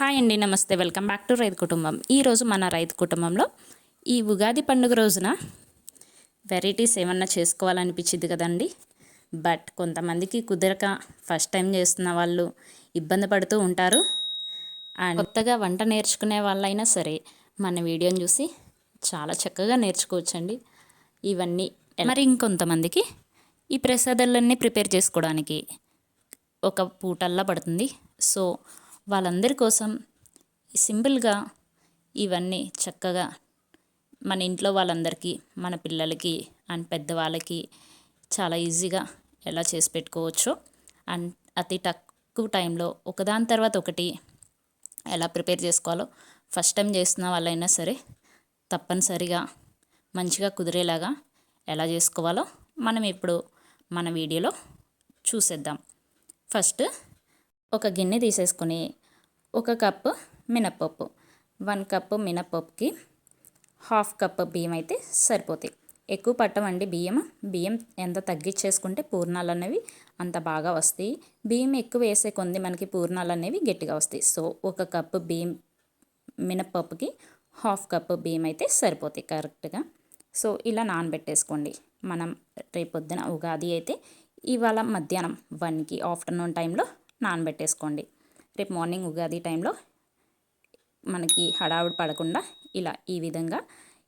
Hi అండి నమస్తే. Welcome back to రైతు కుటుంబం. ఈరోజు మన రైతు కుటుంబంలో ఈ ఉగాది పండుగ రోజున వెరైటీస్ ఏమన్నా చేసుకోవాలనిపించింది కదండి? బట్ కొంతమందికి కుదరక ఫస్ట్ టైం చేస్తున్న వాళ్ళు ఇబ్బంది పడుతూ ఉంటారు. అండ్ కొత్తగా వంట నేర్చుకునే వాళ్ళైనా సరే మన వీడియోని చూసి చాలా చక్కగా నేర్చుకోవచ్చండి. ఇవన్నీ మరి ఇంకొంతమందికి ఈ ప్రసాదాలన్నీ ప్రిపేర్ చేసుకోవడానికి ఒక పూటల్లా పడుతుంది. సో వాళ్ళందరి కోసం సింపుల్గా ఇవన్నీ చక్కగా మన ఇంట్లో వాళ్ళందరికీ మన పిల్లలకి అండ్ పెద్దవాళ్ళకి చాలా ఈజీగా ఎలా చేసి పెట్టుకోవచ్చో అండ్ అతి తక్కువ టైంలో ఒకదాని తర్వాత ఒకటి ఎలా ప్రిపేర్ చేసుకోవాలో ఫస్ట్ టైం చేస్తున్న వాళ్ళైనా సరే తప్పనిసరిగా మంచిగా కుదిరేలాగా ఎలా చేసుకోవాలో మనం ఇప్పుడు మన వీడియోలో చూసేద్దాం. ఫస్ట్ ఒక గిన్నె తీసేసుకొని ఒక కప్పు మినప్పప్పు వన్ కప్పు మినప్పప్పుకి హాఫ్ కప్ బియ్యం అయితే సరిపోతాయి. ఎక్కువ పట్టమండి బియ్యం బియ్యం ఎంత తగ్గించేసుకుంటే పూర్ణాలు అనేవి అంత బాగా వస్తాయి. బియ్యం ఎక్కువ వేసే కొంది మనకి పూర్ణాలు అనేవి గట్టిగా వస్తాయి. సో ఒక కప్పు బియ్యం మినప్పప్పుకి హాఫ్ కప్పు బియ్యం అయితే సరిపోతాయి కరెక్ట్గా. సో ఇలా నానబెట్టేసుకోండి. మనం రేపొద్దున ఉగాది అయితే ఇవాళ మధ్యాహ్నం వన్కి ఆఫ్టర్నూన్ టైంలో నానబెట్టేసుకోండి. రేపు మార్నింగ్ ఉగాది టైంలో మనకి హడావుడి పడకుండా ఇలా ఈ విధంగా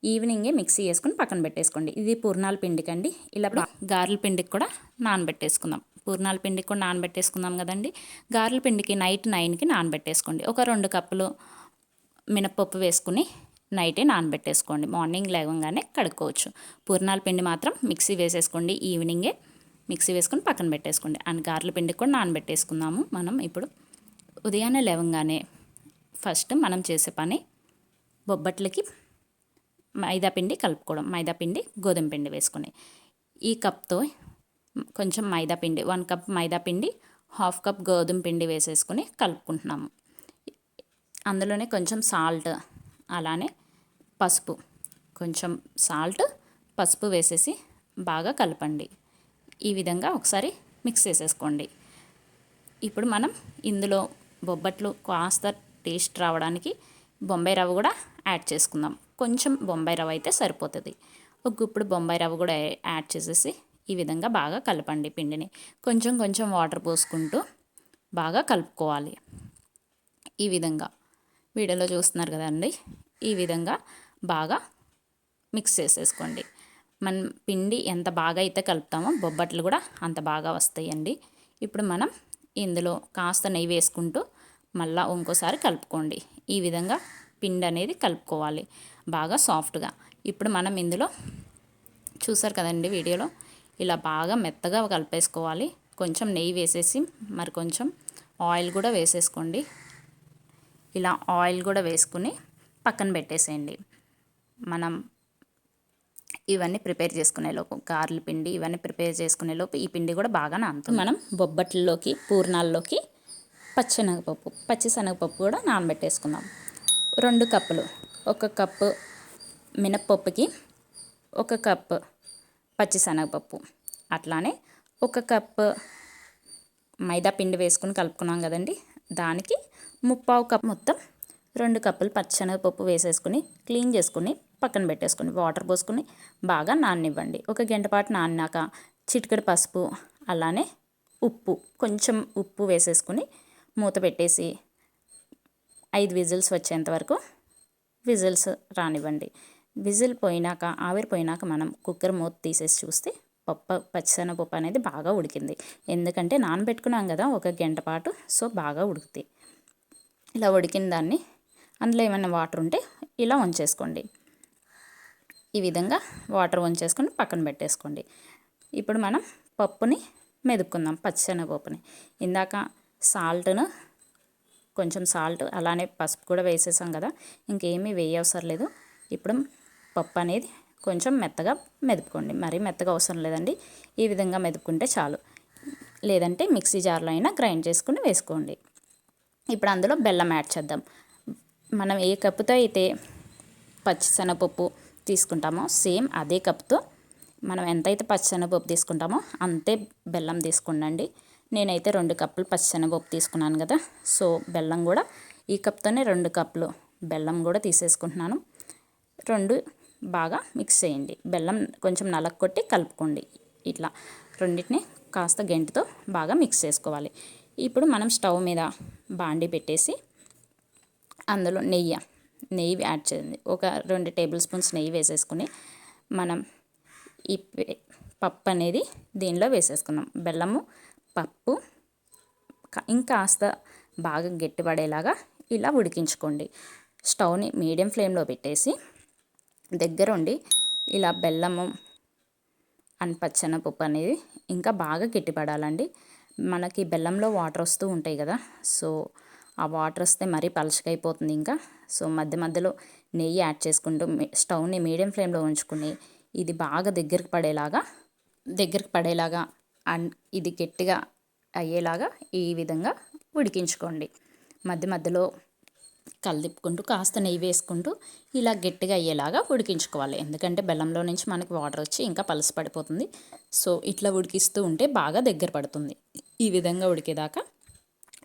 ఈవినింగే మిక్సీ వేసుకుని పక్కన పెట్టేసుకోండి. ఇది పూర్ణాల పిండికండి. ఇలా గారెల పిండికి కూడా నానబెట్టేసుకుందాం. పూర్ణాల పిండికి కూడా నానబెట్టేసుకుందాం కదండి. గారెల పిండికి నైట్ నైన్కి నానబెట్టేసుకోండి. ఒక రెండు కప్పులు మినపప్పు వేసుకుని నైటే నానబెట్టేసుకోండి. మార్నింగ్ లేవగానే కడుక్కోవచ్చు. పూర్ణాల పిండి మాత్రం మిక్సీ వేసేసుకోండి ఈవినింగే. మిక్సీ వేసుకొని పక్కన పెట్టేసుకోండి. అండ్ గారెల పిండి కూడా నానబెట్టేసుకుందాము మనం. ఇప్పుడు ఉదయాన్నే లేవగానే ఫస్ట్ మనం చేసే పని బొబ్బట్లకి మైదా పిండి కలుపుకోవడం. మైదా పిండి గోధుమ పిండి వేసుకొని. ఈ కప్తో కొంచెం మైదా పిండి వన్ కప్ మైదా పిండి హాఫ్ కప్ గోధుమ పిండి వేసేసుకొని కలుపుకుంటున్నాము. అందులోనే కొంచెం సాల్ట్ అలానే పసుపు. కొంచెం సాల్ట్ పసుపు వేసేసి బాగా కలపండి. ఈ విధంగా ఒకసారి మిక్స్ చేసేసుకోండి. ఇప్పుడు మనం ఇందులో బొబ్బట్లు కాస్త టేస్ట్ రావడానికి బొంబాయి రవ్వ కూడా యాడ్ చేసుకుందాం. కొంచెం బొంబాయి రవ్వ అయితే సరిపోతుంది. ఒక గుప్పుడు బొంబాయి రవ్వ కూడా యాడ్ చేసేసి ఈ విధంగా బాగా కలపండి పిండిని. కొంచెం కొంచెం వాటర్ పోసుకుంటూ బాగా కలుపుకోవాలి. ఈ విధంగా వీడియోలో చూస్తున్నారు కదండి. ఈ విధంగా బాగా మిక్స్ చేసేసుకోండి. మన పిండి ఎంత బాగా అయితే కలుపుతామో బొబ్బట్లు కూడా అంత బాగా వస్తాయండి. ఇప్పుడు మనం ఇందులో కాస్త నెయ్యి వేసుకుంటూ మళ్ళీ ఇంకోసారి కలుపుకోండి. ఈ విధంగా పిండి అనేది కలుపుకోవాలి బాగా సాఫ్ట్గా. ఇప్పుడు మనం ఇందులో చూసారు కదండి వీడియోలో? ఇలా బాగా మెత్తగా కలిపేసుకోవాలి. కొంచెం నెయ్యి వేసేసి మరి కొంచెం ఆయిల్ కూడా వేసేసుకోండి. ఇలా ఆయిల్ కూడా వేసుకుని పక్కన పెట్టేసేయండి. మనం ఇవన్నీ ప్రిపేర్ చేసుకునే లోపు గారెల పిండి ఇవన్నీ ప్రిపేర్ చేసుకునే లోపు ఈ పిండి కూడా బాగా నానుతుంది. మనం బొబ్బట్లలోకి పూర్ణాల్లోకి పచ్చిశనగపప్పు పచ్చిశనగపప్పు కూడా నానబెట్టేసుకుందాం. రెండు కప్పులు ఒక కప్పు మినప్పప్పుకి ఒక కప్పు పచ్చిశనగపప్పు. అట్లానే ఒక కప్పు మైదా పిండి వేసుకుని కలుపుకున్నాం కదండి దానికి ముప్పావు కప్ మొత్తం రెండు కప్పులు పచ్చనగపప్పు వేసేసుకుని క్లీన్ చేసుకుని పక్కన పెట్టేసుకుని వాటర్ పోసుకుని బాగా నాననివ్వండి. ఒక గంట పాటు నానినాక చిటికెడు పసుపు అలానే ఉప్పు కొంచెం ఉప్పు వేసేసుకుని మూత పెట్టేసి ఐదు విజిల్స్ వచ్చేంత వరకు విజిల్స్ రానివ్వండి. విజిల్ పోయినాక ఆవిరి పోయినాక మనం కుక్కర్ మూత తీసేసి చూస్తే పప్పు పచ్చిశనగపప్పు అనేది బాగా ఉడికింది. ఎందుకంటే నానబెట్టుకున్నాం కదా ఒక గంట పాటు సో బాగా ఉడుకుతాయి. ఇలా ఉడికిన దాన్ని అందులో ఏమైనా వాటర్ ఉంటే ఇలా ఉంచేసుకోండి. ఈ విధంగా వాటర్ వంచేసుకొని పక్కన పెట్టేసుకోండి. ఇప్పుడు మనం పప్పుని మెదుపుకుందాం పచ్చిశనగపప్పుని. ఇందాక సాల్ట్ను కొంచెం సాల్ట్ అలానే పసుపు కూడా వేసేసాం కదా ఇంకేమీ వేయవసరం లేదు. ఇప్పుడు పప్పు అనేది కొంచెం మెత్తగా మెదుపుకోండి. మరీ మెత్తగా అవసరం లేదండి. ఈ విధంగా మెదుపుకుంటే చాలు. లేదంటే మిక్సీ జార్లో అయినా గ్రైండ్ చేసుకుని వేసుకోండి. ఇప్పుడు అందులో బెల్లం యాడ్ చేద్దాం. మనం ఏ కప్పుతో అయితే పచ్చిశనగపప్పు తీసుకుంటామో సేమ్ అదే కప్తో మనం ఎంతైతే పచ్చిశనగపప్పు తీసుకుంటామో అంతే బెల్లం తీసుకుండండి. నేనైతే రెండు కప్పులు పచ్చిశనగపప్పు తీసుకున్నాను కదా సో బెల్లం కూడా ఈ కప్తోనే రెండు కప్పులు బెల్లం కూడా తీసేసుకుంటున్నాను. రెండు బాగా మిక్స్ చేయండి. బెల్లం కొంచెం నలగొట్టి కలుపుకోండి. ఇట్లా రెండింటిని కాస్త గెంటితో బాగా మిక్స్ చేసుకోవాలి. ఇప్పుడు మనం స్టవ్ మీద బాండి పెట్టేసి అందులో నెయ్యి నెయ్యి యాడ్ చేయండి. ఒక రెండు టేబుల్ స్పూన్స్ నెయ్యి వేసేసుకుని మనం ఈ పప్పు అనేది దీనిలో వేసేసుకుందాం. బెల్లము పప్పు ఇంకాస్త బాగా గట్టిపడేలాగా ఇలా ఉడికించుకోండి. స్టవ్ని మీడియం ఫ్లేమ్లో పెట్టేసి దగ్గరుండి ఇలా బెల్లము అండ్ పప్పు అనేది ఇంకా బాగా గట్టిపడాలండి. మనకి బెల్లంలో వాటర్ వస్తూ ఉంటాయి కదా సో ఆ వాటర్ వస్తే మరీ పలచకైపోతుంది ఇంకా. సో మధ్య మధ్యలో నెయ్యి యాడ్ చేసుకుంటూ స్టవ్ని మీడియం ఫ్లేమ్లో ఉంచుకుని ఇది బాగా దగ్గరికి పడేలాగా దగ్గరికి పడేలాగా అండ్ ఇది గట్టిగా అయ్యేలాగా ఈ విధంగా ఉడికించుకోండి. మధ్య మధ్యలో కలదిప్పుకుంటూ కాస్త నెయ్యి వేసుకుంటూ ఇలా గట్టిగా అయ్యేలాగా ఉడికించుకోవాలి. ఎందుకంటే బెల్లంలో నుంచి మనకి వాటర్ వచ్చి ఇంకా పలస పడిపోతుంది. సో ఇట్లా ఉడికిస్తూ ఉంటే బాగా దగ్గర పడుతుంది. ఈ విధంగా ఉడికేదాకా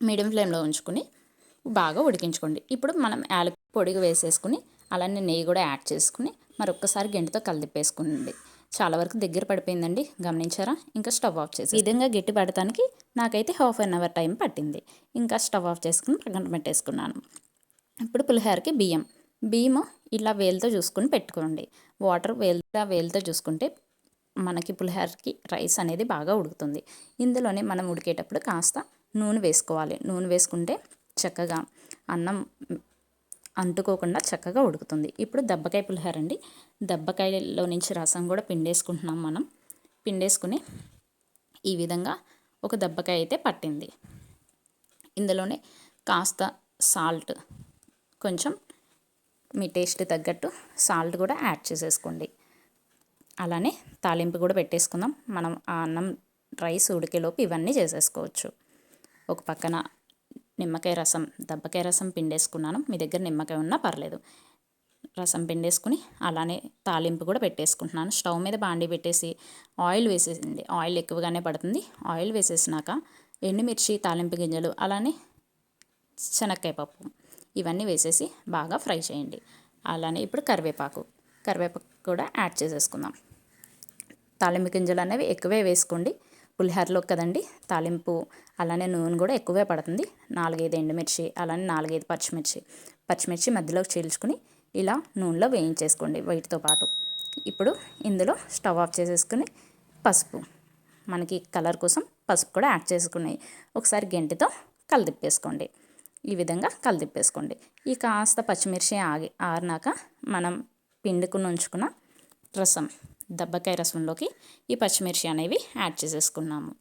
మీడియం ఫ్లేమ్లో ఉంచుకుని బాగా ఉడికించుకోండి. ఇప్పుడు మనం యాలక్ పొడిగా వేసేసుకుని అలానే నెయ్యి కూడా యాడ్ చేసుకుని మరొకసారి గంటితో కలిదిప్పేసుకోండి చాలా వరకు దగ్గర పడిపోయిందండి. గమనించారా? ఇంకా స్టవ్ ఆఫ్ చేసి ఈ విధంగా గట్టి పడటానికి నాకైతే హాఫ్ అన్ అవర్ టైం పట్టింది. ఇంకా స్టవ్ ఆఫ్ చేసుకుని పక్కన పెట్టేసుకున్నాను. ఇప్పుడు పులిహోరకి బియ్యం. బియ్యము ఇలా వేలుతో చూసుకొని పెట్టుకోండి. వాటర్ వేలుతో వేలుతో చూసుకుంటే మనకి పులిహోరకి రైస్ అనేది బాగా ఉడుకుతుంది. ఇందులోనే మనం ఉడికేటప్పుడు కాస్త నూనె వేసుకోవాలి. నూనె వేసుకుంటే చక్కగా అన్నం అంటుకోకుండా చక్కగా ఉడుకుతుంది. ఇప్పుడు దెబ్బకాయ పులిహోర అండి. దెబ్బకాయలో నుంచి రసం కూడా పిండేసుకుంటున్నాం మనం. పిండేసుకుని ఈ విధంగా ఒక దెబ్బకాయ అయితే పట్టింది. ఇందులోనే కాస్త సాల్ట్ కొంచెం మీ టేస్ట్ తగ్గట్టు సాల్ట్ కూడా యాడ్ చేసేసుకోండి. అలానే తాలింపు కూడా పెట్టేసుకుందాం. మనం ఆ అన్నం రైస్ ఉడికేలోపు ఇవన్నీ చేసేసుకోవచ్చు. ఒక పక్కన నిమ్మకాయ రసం దెబ్బకాయ రసం పిండేసుకున్నాను. మీ దగ్గర నిమ్మకాయ ఉన్నా పర్లేదు. రసం పిండేసుకుని అలానే తాలింపు కూడా పెట్టేసుకుంటున్నాను. స్టవ్ మీద బాండి పెట్టేసి ఆయిల్ వేసేసింది. ఆయిల్ ఎక్కువగానే పడుతుంది. ఆయిల్ వేసేసినాక ఎండుమిర్చి తాలింపు గింజలు అలానే శనక్కాయ పప్పు ఇవన్నీ వేసేసి బాగా ఫ్రై చేయండి. అలానే ఇప్పుడు కరివేపాకు. కరివేపాకు కూడా యాడ్ చేసేసుకుందాం. తాలింపు గింజలు అనేవి ఎక్కువే వేసుకోండి. పులిహోరలో కదండి తాలింపు అలానే నూనె కూడా ఎక్కువే పడుతుంది. నాలుగైదు ఎండుమిర్చి అలానే నాలుగైదు పచ్చిమిర్చి. పచ్చిమిర్చి మధ్యలో చీల్చుకుని ఇలా నూనెలో వేయించేసుకోండి వీటితో పాటు. ఇప్పుడు ఇందులో స్టవ్ ఆఫ్ చేసేసుకుని పసుపు. మనకి కలర్ కోసం పసుపు కూడా యాడ్ చేసుకున్నాయి ఒకసారి గెంటితో కలిదిప్పేసుకోండి. ఈ విధంగా కలిదిప్పేసుకోండి. ఈ కాస్త పచ్చిమిర్చి ఆగి ఆరినాక మనం పిండుకుని ఉంచుకున్న రసం. దబ్బకాయ రసంలోకి ఈ పచ్చిమిర్చి అనేవి యాడ్ చేసేసుకున్నాము.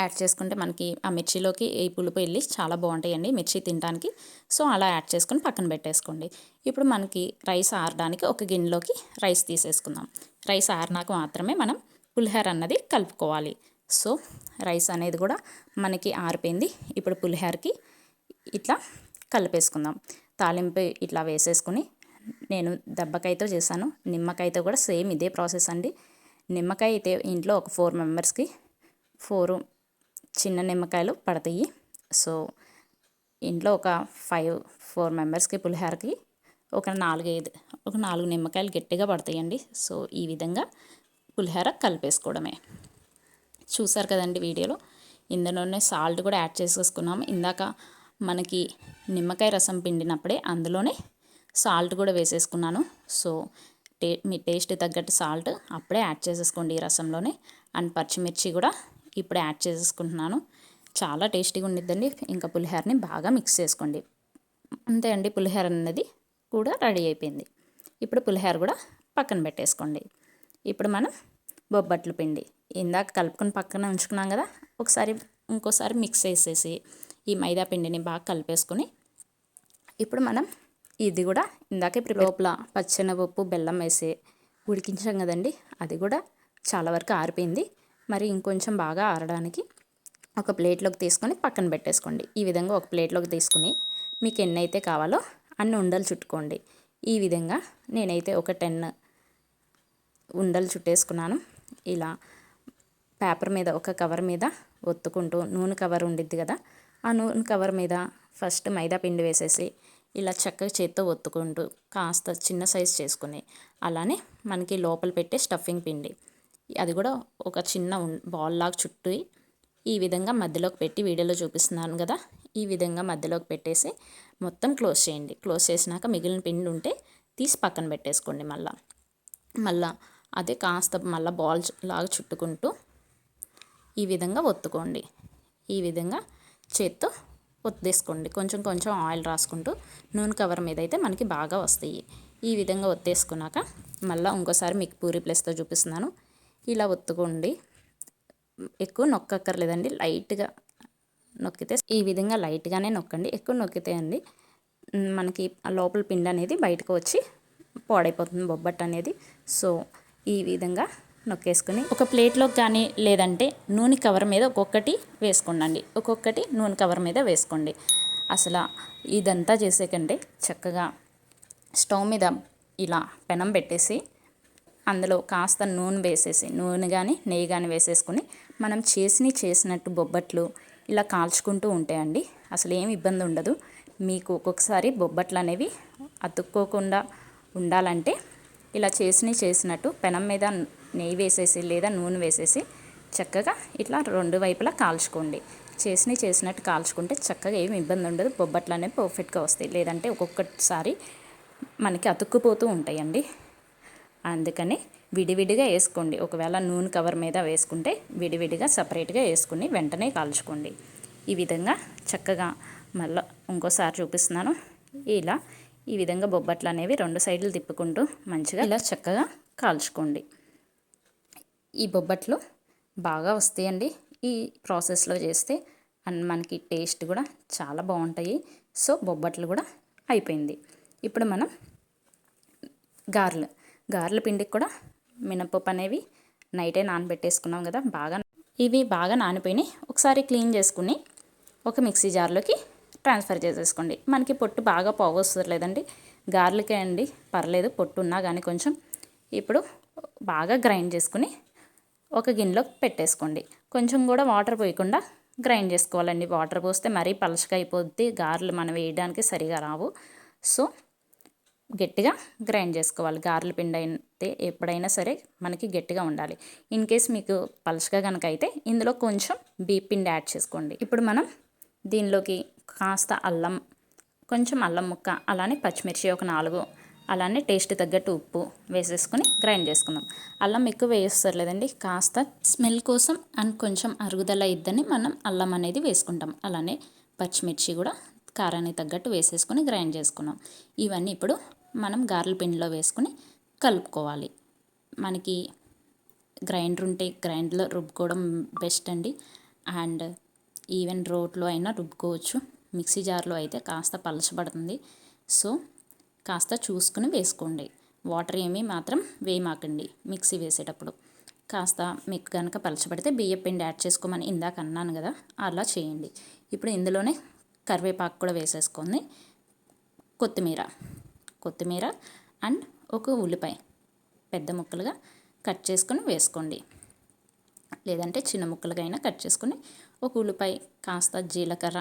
యాడ్ చేసుకుంటే మనకి ఆ మిర్చిలోకి ఈ పులుపు వెళ్ళి చాలా బాగుంటాయండి మిర్చి తినడానికి. సో అలా యాడ్ చేసుకుని పక్కన పెట్టేసుకోండి. ఇప్పుడు మనకి రైస్ ఆరడానికి ఒక గిన్నెలోకి రైస్ తీసేసుకుందాం. రైస్ ఆరినాక మాత్రమే మనం పులిహోర అన్నది కలుపుకోవాలి. సో రైస్ అనేది కూడా మనకి ఆరిపోయింది. ఇప్పుడు పులిహోరకి ఇట్లా కలిపేసుకుందాం. తాలింపు ఇట్లా వేసేసుకుని నేను దెబ్బకాయతో చేశాను. నిమ్మకాయతో కూడా సేమ్ ఇదే ప్రాసెస్ అండి. నిమ్మకాయ అయితే ఇంట్లో ఒక ఫోర్ మెంబర్స్కి ఫోర్ చిన్న నిమ్మకాయలు పడతాయి. సో ఇంట్లో ఒక ఫైవ్ ఫోర్ మెంబర్స్కి పులిహోరకి ఒక నాలుగైదు ఒక నాలుగు నిమ్మకాయలు గట్టిగా పడతాయండి. సో ఈ విధంగా పులిహోర కలిపేసుకోవడమే. చూసారు కదండి వీడియోలో? ఇందులోనే సాల్ట్ కూడా యాడ్ చేసేసుకున్నాము. ఇందాక మనకి నిమ్మకాయ రసం పిండినప్పుడే అందులోనే సాల్ట్ కూడా వేసేసుకున్నాను. సో టే మీ టేస్ట్ తగ్గట్టు సాల్ట్ అప్పుడే యాడ్ చేసేసుకోండి ఈ రసంలోనే. అండ్ పచ్చిమిర్చి కూడా ఇప్పుడే యాడ్ చేసేసుకుంటున్నాను. చాలా టేస్టీగా ఉండిద్దండి. ఇంకా పులిహోరని బాగా మిక్స్ చేసుకోండి. అంతే అండి పులిహోర అన్నది కూడా రెడీ అయిపోయింది. ఇప్పుడు పులిహోర కూడా పక్కన పెట్టేసుకోండి. ఇప్పుడు మనం బొబ్బట్లు పిండి ఇందాక కలుపుకొని పక్కన ఉంచుకున్నాం కదా ఒకసారి ఇంకోసారి మిక్స్ చేసేసి ఈ మైదా పిండిని బాగా కలిపేసుకొని ఇప్పుడు మనం ఇది కూడా ఇందాకే లోపల పచ్చెనపప్పు బెల్లం వేసి ఉడికించాం కదండి. అది కూడా చాలా వరకు ఆరిపోయింది. మరి ఇంకొంచెం బాగా ఆరడానికి ఒక ప్లేట్లోకి తీసుకొని పక్కన పెట్టేసుకోండి. ఈ విధంగా ఒక ప్లేట్లోకి తీసుకుని మీకు ఎన్ని అయితే కావాలో అన్ని ఉండలు చుట్టుకోండి. ఈ విధంగా నేనైతే ఒక టెన్ ఉండలు చుట్టేసుకున్నాను. ఇలా పేపర్ మీద ఒక కవర్ మీద ఒత్తుకుంటూ నూనె కవర్ ఉండిద్ది కదా ఆ నూనె కవర్ మీద ఫస్ట్ మైదా పిండి వేసేసి ఇలా చక్కగా చేత్తో ఒత్తుకుంటూ కాస్త చిన్న సైజ్ చేసుకుని అలానే మనకి లోపల పెట్టే స్టఫింగ్ పిండి. అది కూడా ఒక చిన్న బాల్ లాగా చుట్టూ ఈ విధంగా మధ్యలోకి పెట్టి వీడియోలో చూపిస్తున్నాను కదా ఈ విధంగా మధ్యలోకి పెట్టేసి మొత్తం క్లోజ్ చేయండి. క్లోజ్ చేసినాక మిగిలిన పిండి ఉంటే తీసి పక్కన పెట్టేసుకోండి మళ్ళా. మళ్ళా అదే కాస్త మళ్ళీ బాల్ లాగా చుట్టుకుంటూ ఈ విధంగా ఒత్తుకోండి. ఈ విధంగా చేత్తో ఒత్తేసుకోండి. కొంచెం కొంచెం ఆయిల్ రాసుకుంటూ నూనె కవర్ మీద అయితే మనకి బాగా వస్తాయి. ఈ విధంగా ఒత్తేసుకున్నాక మళ్ళీ ఇంకోసారి మీకు పూరి ప్లేస్తో చూపిస్తున్నాను. ఇలా ఒత్తుకోండి. ఎక్కువ నొక్కక్కర్లేదండి. లైట్గా నొక్కితే ఈ విధంగా లైట్గానే నొక్కండి. ఎక్కువ నొక్కితే అండి మనకి లోపల పిండి అనేది బయటకు వచ్చి పాడైపోతుంది. బొబ్బట్ అనేది. సో ఈ విధంగా నొక్కేసుకొని ఒక ప్లేట్లో కానీ లేదంటే నూనె కవర్ మీద ఒక్కొక్కటి వేసుకోండి ఒక్కొక్కటి నూనె కవర్ మీద వేసుకోండి. అసలు ఇదంతా చేసే కంటే చక్కగా స్టవ్ మీద ఇలా పెనం పెట్టేసి అందులో కాస్త నూనె వేసేసి నూనె కానీ నెయ్యి కానీ వేసేసుకొని మనం చేసిన చేసినట్టు బొబ్బట్లు ఇలా కాల్చుకుంటూ ఉంటాయండి. అసలు ఏమి ఇబ్బంది ఉండదు. మీకు ఒక్కొక్కసారి బొబ్బట్లు అనేవి అతుక్కోకుండా ఉండాలంటే ఇలా చేసినవి చేసినట్టు పెనం మీద నెయ్యి వేసేసి లేదా నూనె వేసేసి చక్కగా ఇట్లా రెండు వైపులా కాల్చుకోండి. చేసినవి చేసినట్టు కాల్చుకుంటే చక్కగా ఏమి ఇబ్బంది ఉండదు. బొబ్బట్లు అనేవి పర్ఫెక్ట్గా వస్తాయి. లేదంటే ఒక్కొక్కసారి మనకి అతుక్కుపోతూ ఉంటాయండి. అందుకని విడివిడిగా వేసుకోండి. ఒకవేళ నూనె కవర్ మీద వేసుకుంటే విడివిడిగా సపరేట్గా వేసుకుని వెంటనే కాల్చుకోండి. ఈ విధంగా చక్కగా మళ్ళీ ఇంకోసారి చూపిస్తున్నాను. ఇలా ఈ విధంగా బొబ్బట్లు అనేవి రెండు సైడ్లు తిప్పుకుంటూ మంచిగా ఇలా చక్కగా కాల్చుకోండి. ఈ బొబ్బట్లు బాగా వస్తాయండి. ఈ ప్రాసెస్లో చేస్తే అండ్ మనకి టేస్ట్ కూడా చాలా బాగుంటాయి. సో బొబ్బట్లు కూడా అయిపోయింది. ఇప్పుడు మనం గారెలు గారెల పిండికి కూడా మినపప్పు అనేవి నైటే నానబెట్టేసుకున్నాం కదా బాగా ఇవి బాగా నానిపోయినాయి. ఒకసారి క్లీన్ చేసుకుని ఒక మిక్సీ జార్లోకి ట్రాన్స్ఫర్ చేసేసుకోండి. మనకి పొట్టు బాగా పోగు వస్తుంది లేదండి గార్లికే అండి పర్లేదు పొట్టు ఉన్నా కానీ కొంచెం. ఇప్పుడు బాగా గ్రైండ్ చేసుకుని ఒక గిన్నెలోకి పెట్టేసుకోండి. కొంచెం కూడా వాటర్ పోయకుండా గ్రైండ్ చేసుకోవాలండి. వాటర్ పోస్తే మరీ పలచగా అయిపోద్ది. గారెలు మనం వేయడానికి సరిగా రావు. సో గట్టిగా గ్రైండ్ చేసుకోవాలి. గారెల పిండి అయితే ఎప్పుడైనా సరే మనకి గట్టిగా ఉండాలి. ఇన్ కేస్ మీకు పలచగా కనుక అయితే ఇందులో కొంచెం బీప్ పిండి యాడ్ చేసుకోండి. ఇప్పుడు మనం దీనిలోకి కాస్త అల్లం కొంచెం అల్లం ముక్క అలానే పచ్చిమిర్చి ఒక నాలుగు అలానే టేస్ట్ తగ్గట్టు ఉప్పు వేసేసుకుని గ్రైండ్ చేసుకుందాం. అల్లం ఎక్కువ వేస్తారు లేదండి కాస్త స్మెల్ కోసం అండ్ కొంచెం అరుగుదల ఇద్దని మనం అల్లం అనేది వేసుకుంటాం. అలానే పచ్చిమిర్చి కూడా కారానికి తగ్గట్టు వేసేసుకొని గ్రైండ్ చేసుకున్నాం. ఇవన్నీ ఇప్పుడు మనం గారెల పిండిలో వేసుకుని కలుపుకోవాలి. మనకి గ్రైండర్ ఉంటే గ్రైండర్లో రుబ్బుకోవడం బెస్ట్ అండి. అండ్ ఈవెన్ రోట్లో అయినా రుబ్బుకోవచ్చు. మిక్సీ జార్లో అయితే కాస్త పలచబడుతుంది. సో కాస్త చూసుకుని వేసుకోండి. వాటర్ ఏమీ మాత్రం వేయమాకండి మిక్సీ వేసేటప్పుడు. కాస్త మీకు కనుక పలచబడితే బియ్య పిండి యాడ్ చేసుకోమని ఇందాక అన్నాను కదా అలా చేయండి. ఇప్పుడు ఇందులోనే కరివేపాకు కూడా వేసేసుకొని కొత్తిమీర కొత్తిమీర అండ్ ఒక ఉల్లిపాయ పెద్ద ముక్కలుగా కట్ చేసుకొని వేసుకోండి. లేదంటే చిన్న ముక్కలుగా అయినా కట్ చేసుకొని ఒక ఉల్లిపాయ కాస్త జీలకర్ర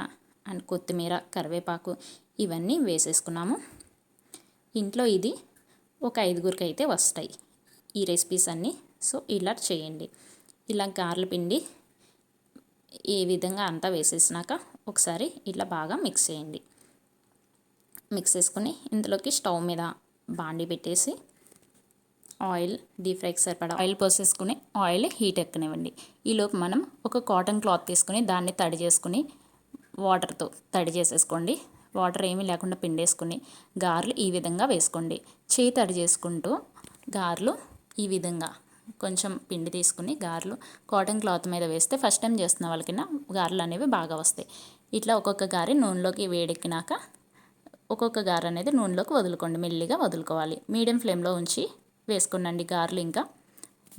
అండ్ కొత్తిమీర కరివేపాకు ఇవన్నీ వేసేసుకున్నాము. ఇంట్లో ఇది ఒక ఐదుగురికి అయితే వస్తాయి ఈ రెసిపీస్ అన్నీ. సో ఇలా చేయండి. ఇలా గార్ల పిండి ఈ విధంగా అంతా వేసేసినాక ఒకసారి ఇట్లా బాగా మిక్స్ చేయండి. మిక్స్ చేసుకుని ఇందులోకి స్టవ్ మీద బాండి పెట్టేసి ఆయిల్ డీప్ ఫ్రైకి సరిపడా ఆయిల్ పోసేసుకుని ఆయిల్ హీట్ ఎక్కనివ్వండి. ఈలోపు మనం ఒక కాటన్ క్లాత్ తీసుకుని దాన్ని తడి చేసుకుని వాటర్తో తడి చేసేసుకోండి. వాటర్ ఏమీ లేకుండా పిండేసుకుని గారెలు ఈ విధంగా వేసుకోండి. చేయి తడి చేసుకుంటూ గారెలు ఈ విధంగా కొంచెం పిండి తీసుకుని గారెలు కాటన్ క్లాత్ మీద వేస్తే ఫస్ట్ టైం చేస్తున్న వాళ్ళకినా గారెలు అనేవి బాగా వస్తాయి. ఇట్లా ఒక్కొక్క గారి నూనెలోకి వేడెక్కినాక ఒక్కొక్క గారె అనేది నూనెలోకి వదులుకోండి. మెల్లిగా వదులుకోవాలి. మీడియం ఫ్లేమ్లో ఉంచి వేసుకునండి గారెలు ఇంకా.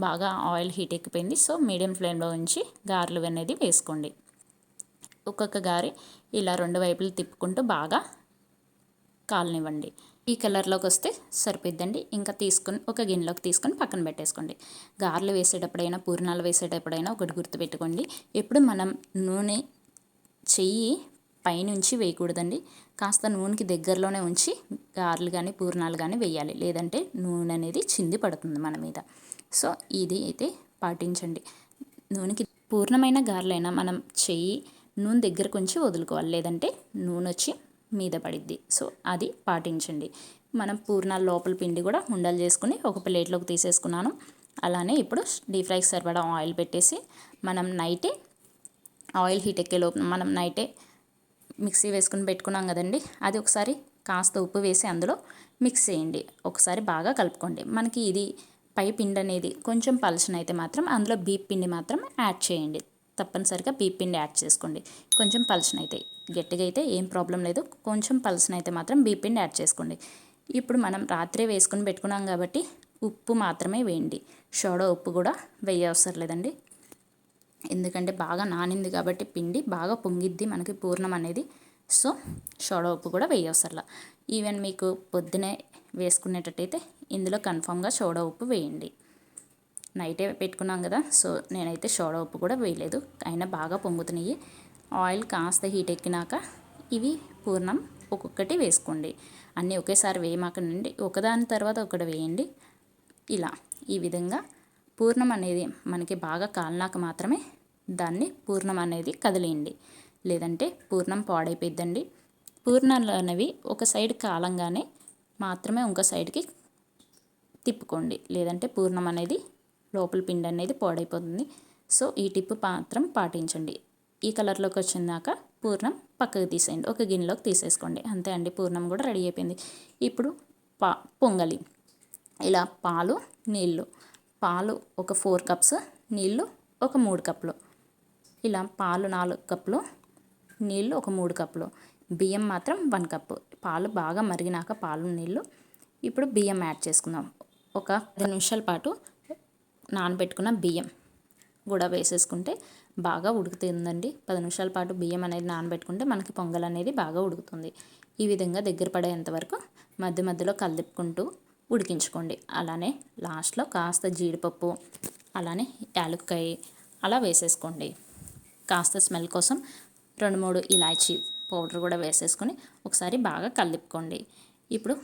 బాగా ఆయిల్ హీట్ ఎక్కిపోయింది. సో మీడియం ఫ్లేమ్లో ఉంచి గారెలు అనేది వేసుకోండి. ఒక్కొక్క గారి ఇలా రెండు వైపులు తిప్పుకుంటూ బాగా కాలనివ్వండి. ఈ కలర్లోకి వస్తే సరిపోద్దండి ఇంకా తీసుకొని ఒక గిన్నెలోకి తీసుకొని పక్కన పెట్టేసుకోండి. గారెలు వేసేటప్పుడైనా పూర్ణాలు వేసేటప్పుడైనా ఒకటి గుర్తుపెట్టుకోండి. ఎప్పుడు మనం నూనె చెయ్యి పైనుంచి వేయకూడదండి. కాస్త నూనెకి దగ్గరలోనే ఉంచి గారెలు కానీ పూర్ణాలు కానీ వేయాలి. లేదంటే నూనె అనేది చింది పడుతుంది మన మీద. సో ఇది అయితే పాటించండి. నూనెకి పూర్ణమైన గారెలైనా మనం చెయ్యి నూనె దగ్గరకు ఉంచి వదులుకోవాలి. లేదంటే నూనె వచ్చి మీద పడిద్ది. సో అది పాటించండి. మనం పూర్ణాల లోపల పిండి కూడా ఉండలు చేసుకుని ఒక ప్లేట్లోకి తీసేసుకున్నాను. అలానే ఇప్పుడు డీప్ ఫ్రైకి సరిపడా ఆయిల్ పెట్టేసి మనం నైటే ఆయిల్ హీట్ ఎక్కే లోపు మనం నైటే మిక్సీ వేసుకుని పెట్టుకున్నాం కదండి. అది ఒకసారి కాస్త ఉప్పు వేసి అందులో మిక్స్ చేయండి. ఒకసారి బాగా కలుపుకోండి. మనకి ఇది పై పిండి అనేది కొంచెం పలచన అయితే మాత్రం అందులో బీప్ పిండి మాత్రం యాడ్ చేయండి. తప్పనిసరిగా బీప్ పిండి యాడ్ చేసుకోండి. కొంచెం పలచన అయితే గట్టిగా అయితే ఏం ప్రాబ్లం లేదు. కొంచెం పలసన అయితే మాత్రం బీపిండి పిండి యాడ్ చేసుకోండి. ఇప్పుడు మనం రాత్రే వేసుకుని పెట్టుకున్నాం కాబట్టి ఉప్పు మాత్రమే వేయండి. షోడో ఉప్పు కూడా వేయవసరం లేదండి. ఎందుకంటే బాగా నానింది కాబట్టి పిండి బాగా పొంగిద్ది మనకి పూర్ణం అనేది. సో షోడో ఉప్పు కూడా వేయవసరలా ఈవెన్ మీకు పొద్దునే వేసుకునేటట్టయితే ఇందులో కన్ఫామ్గా సోడా ఉప్పు వేయండి. నైటే పెట్టుకున్నాం కదా సో నేనైతే సోడా ఉప్పు కూడా వేయలేదు. అయినా బాగా పొంగుతున్నాయి. ఆయిల్ కాస్త హీట్ ఎక్కినాక ఇవి పూర్ణం ఒక్కొక్కటి వేసుకోండి. అన్నీ ఒకేసారి వేయమాకండి. ఒకదాని తర్వాత ఒకటి వేయండి. ఇలా ఈ విధంగా పూర్ణం అనేది మనకి బాగా కాలినాక మాత్రమే దాన్ని పూర్ణం అనేది కదిలేయండి. లేదంటే పూర్ణం పాడైపోయిద్దండి. పూర్ణాలు అనేవి ఒక సైడ్ కాలంగానే మాత్రమే ఇంకో సైడ్కి తిప్పుకోండి. లేదంటే పూర్ణం అనేది లోపల పిండి అనేది పాడైపోతుంది. సో ఈ టిప్ మాత్రం పాటించండి. ఈ కలర్లోకి వచ్చిందాక పూర్ణం పక్కకు తీసేయండి. ఒక గిన్నెలోకి తీసేసుకోండి. అంతే అండి పూర్ణం కూడా రెడీ అయిపోయింది. ఇప్పుడు పా పొంగలి. ఇలా పాలు నీళ్ళు. పాలు ఒక ఫోర్ కప్స్ నీళ్ళు ఒక మూడు కప్పులు. ఇలా పాలు నాలుగు కప్పులు నీళ్ళు ఒక మూడు కప్పులు. బియ్యం మాత్రం వన్ కప్పు. పాలు బాగా మరిగినాక పాలు నీళ్ళు. ఇప్పుడు బియ్యం యాడ్ చేసుకుందాం. ఒక పది నిమిషాల పాటు నానబెట్టుకున్న బియ్యం కూడా వేసేసుకుంటే బాగా ఉడుకుతుందండి. పది నిమిషాల పాటు బియ్యం అనేది నానబెట్టుకుంటే మనకి పొంగల్ అనేది బాగా ఉడుకుతుంది. ఈ విధంగా దగ్గర పడేంత వరకు మధ్య మధ్యలో కలిపుకుంటూ ఉడికించుకోండి. అలానే లాస్ట్లో కాస్త జీడిపప్పు అలానే యాలక్కాయ అలా వేసేసుకోండి. కాస్త స్మెల్ కోసం రెండు మూడు ఇలాచీ పౌడర్ కూడా వేసేసుకొని ఒకసారి బాగా కలిపుకోండి. ఇప్పుడు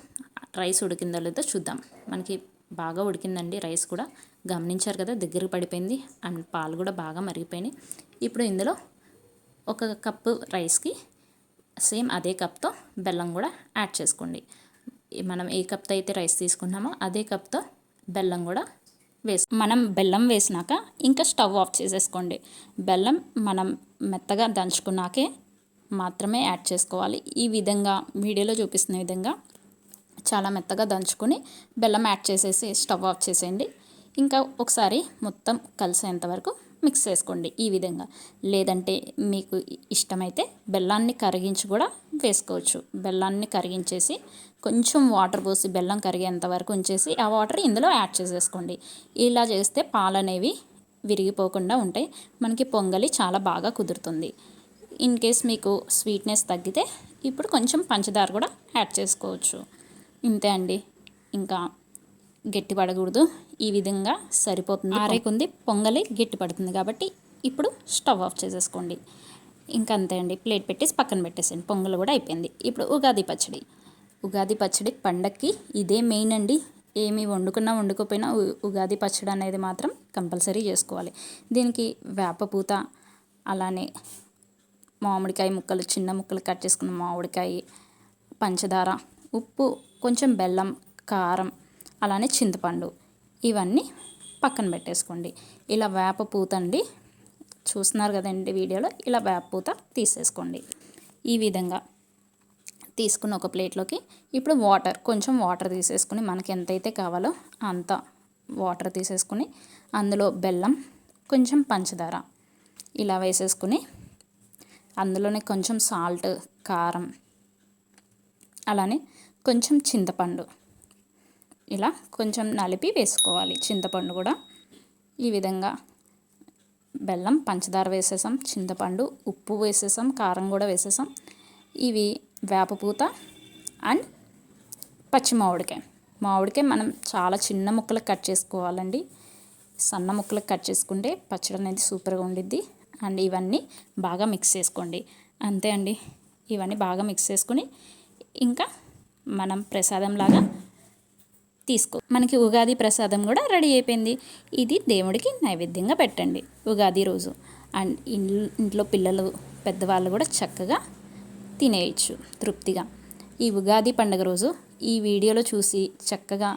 రైస్ ఉడికిందో లేదో చూద్దాం. మనకి బాగా ఉడికిందండి రైస్ కూడా. గమనించారు కదా దగ్గర పడిపోయింది. అండ్ పాలు కూడా బాగా మరిగిపోయినాయి. ఇప్పుడు ఇందులో ఒక కప్పు రైస్కి సేమ్ అదే కప్తో బెల్లం కూడా యాడ్ చేసుకోండి. మనం ఏ కప్తో అయితే రైస్ తీసుకున్నామో అదే కప్తో బెల్లం కూడా వేసి మనం బెల్లం వేసినాక ఇంకా స్టవ్ ఆఫ్ చేసేసుకోండి. బెల్లం మనం మెత్తగా దంచుకున్నాకే మాత్రమే యాడ్ చేసుకోవాలి. ఈ విధంగా వీడియోలో చూపిస్తున్న విధంగా చాలా మెత్తగా దంచుకొని బెల్లం యాడ్ చేసేసి స్టవ్ ఆఫ్ చేసేయండి. ఇంకా ఒకసారి మొత్తం కలిసేంత వరకు మిక్స్ చేసుకోండి ఈ విధంగా. లేదంటే మీకు ఇష్టమైతే బెల్లాన్ని కరిగించి కూడా వేసుకోవచ్చు. బెల్లాన్ని కరిగించేసి కొంచెం వాటర్ పోసి బెల్లం కరిగేంత వరకు ఉంచేసి ఆ వాటర్ ఇందులో యాడ్ చేసేసుకోండి. ఇలా చేస్తే పాలు అనేవి విరిగిపోకుండా ఉంటాయి. మనకి పొంగలి చాలా బాగా కుదురుతుంది. ఇన్ కేస్ మీకు స్వీట్నెస్ తగ్గితే ఇప్పుడు కొంచెం పంచదార కూడా యాడ్ చేసుకోవచ్చు. ఇంతే అండి. ఇంకా గట్టి పడకూడదు ఈ విధంగా సరిపోతుంది. ఆరేకుంది పొంగలి గట్టి పడుతుంది కాబట్టి ఇప్పుడు స్టవ్ ఆఫ్ చేసేసుకోండి. ఇంకా అంతే అండి. ప్లేట్ పెట్టేసి పక్కన పెట్టేసండి పొంగల్ కూడా అయిపోయింది. ఇప్పుడు ఉగాది పచ్చడి. ఉగాది పచ్చడి పండక్కి ఇదే మెయిన్ అండి. ఏమి వండుకున్నా వండుకోపోయినా ఉగాది పచ్చడి అనేది మాత్రం కంపల్సరీ చేసుకోవాలి. దీనికి వేపపూత అలానే మామిడికాయ ముక్కలు చిన్న ముక్కలు కట్ చేసుకున్న మామిడికాయ పంచదార ఉప్పు కొంచెం బెల్లం కారం అలానే చింతపండు. ఇవన్నీ పక్కన పెట్టేసుకోండి. ఇలా వేప పూత అండి. చూస్తున్నారు కదండి వీడియోలో? ఇలా వేప పూత తీసేసుకోండి. ఈ విధంగా తీసుకున్న ఒక ప్లేట్లోకి ఇప్పుడు వాటర్ కొంచెం వాటర్ తీసేసుకుని మనకి ఎంతైతే కావాలో అంత వాటర్ తీసేసుకుని అందులో బెల్లం కొంచెం పంచదార ఇలా వేసేసుకుని అందులోనే కొంచెం సాల్ట్ కారం అలానే కొంచెం చింతపండు ఇలా కొంచెం నలిపి వేసుకోవాలి. చింతపండు కూడా ఈ విధంగా బెల్లం పంచదార వేసేసాం చింతపండు ఉప్పు వేసేసాం కారం కూడా వేసేసాం. ఇవి వేపపూత అండ్ పచ్చి మామిడికాయ. మామిడికాయ మనం చాలా చిన్న ముక్కలు కట్ చేసుకోవాలండి. సన్న ముక్కలు కట్ చేసుకుంటే పచ్చడి అనేది సూపర్గా ఉండిద్ది. అండ్ ఇవన్నీ బాగా మిక్స్ చేసుకోండి. అంతే అండి. ఇవన్నీ బాగా మిక్స్ చేసుకుని ఇంకా మనం ప్రసాదంలాగా తీసుకో. మనకి ఉగాది ప్రసాదం కూడా రెడీ అయిపోయింది. ఇది దేవుడికి నైవేద్యంగా పెట్టండి ఉగాది రోజు. అండ్ ఇంట్లో పిల్లలు పెద్దవాళ్ళు కూడా చక్కగా తినేయచ్చు తృప్తిగా. ఈ ఉగాది పండుగ రోజు ఈ వీడియోలో చూసి చక్కగా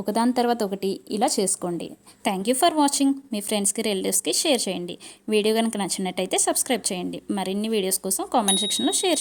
ఒకదాని తర్వాత ఒకటి ఇలా చేసుకోండి. థ్యాంక్ యూ ఫర్ వాచింగ్ మీ ఫ్రెండ్స్కి రిలేటివ్స్కి షేర్ చేయండి. వీడియో కనుక నచ్చినట్టయితే సబ్స్క్రైబ్ చేయండి. మరిన్ని వీడియోస్ కోసం కామెంట్ సెక్షన్లో షేర్